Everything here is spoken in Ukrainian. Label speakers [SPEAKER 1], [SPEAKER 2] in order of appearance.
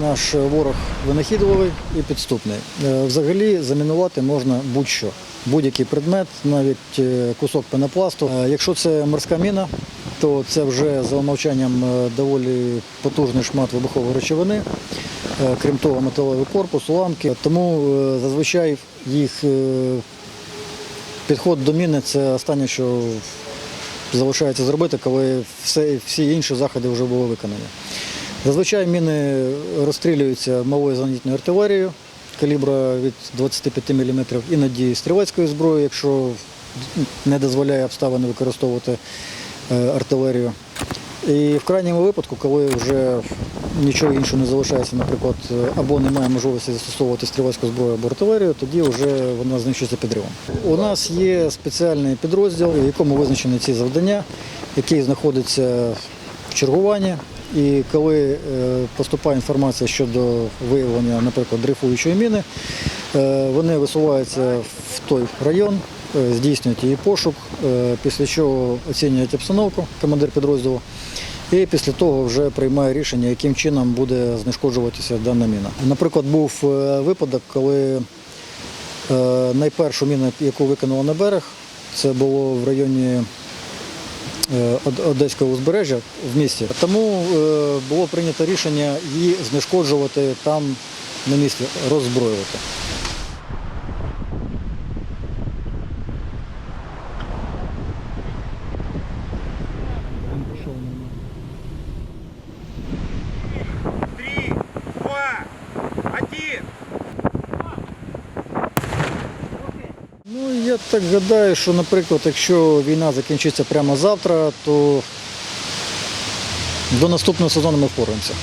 [SPEAKER 1] Наш ворог винахідливий і підступний. Е, Взагалі замінувати можна будь-що, будь-який предмет, навіть е, кусок пенопласту. Е, Якщо це морська міна, то це вже за умовчанням доволі потужний шмат вибухової речовини. Крім того, металевий корпус, уламки. Тому зазвичай їх підход до міни це останнє, що залишається зробити, коли все, всі інші заходи вже були виконані. Зазвичай міни розстрілюються малою зенітною артилерією калібра від 25 мм, іноді стрілецькою зброєю, якщо не дозволяє обставини використовувати е, артилерію. І в крайньому випадку, коли вже нічого іншого не залишається, наприклад, або немає можливості застосовувати стрілецьку зброю або артилерію, тоді вже вона знищується підривом. У нас є спеціальний підрозділ, в якому визначені ці завдання, який знаходиться в чергуванні. І коли е, поступає інформація щодо виявлення, наприклад, дрейфуючої міни, е, вони висуваються в той район, е, здійснюють її пошук, після чого оцінюють обстановку командир підрозділу. І після того вже приймає рішення, яким чином буде знешкоджуватися дана міна. Наприклад, був випадок, коли найпершу міну, яку виконали на берег, це було в районі Одеського узбережжя в місті. Тому е, було прийнято рішення її знешкоджувати там на місці, роззброювати. Я так гадаю, що, наприклад, якщо війна закінчиться прямо завтра, то до наступного сезону ми впораємося.